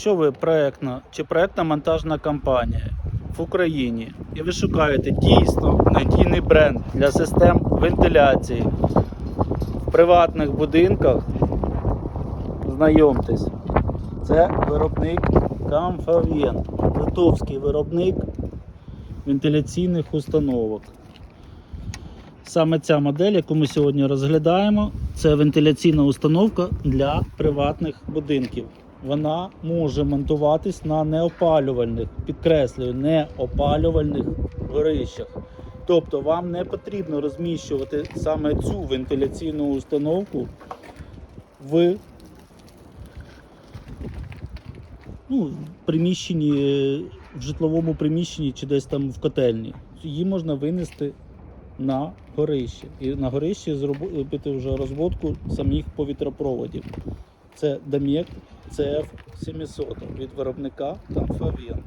Якщо ви проектна чи проектна монтажна компанія в Україні і ви шукаєте дійсно надійний бренд для систем вентиляції в приватних будинках, знайомтесь, це виробник Камфавєн, литовський виробник вентиляційних установок. Саме ця модель, яку ми сьогодні розглядаємо, це вентиляційна установка для приватних будинків. Вона може монтуватись на неопалювальних, підкреслюю, неопалювальних горищах. Тобто вам не потрібно розміщувати саме цю вентиляційну установку в ну, приміщенні, в житловому приміщенні чи десь там в котельні. Її можна винести на горище. І на горищі зробити вже розводку самих повітропроводів. Це Дамєк CF700 від виробника Фавіан.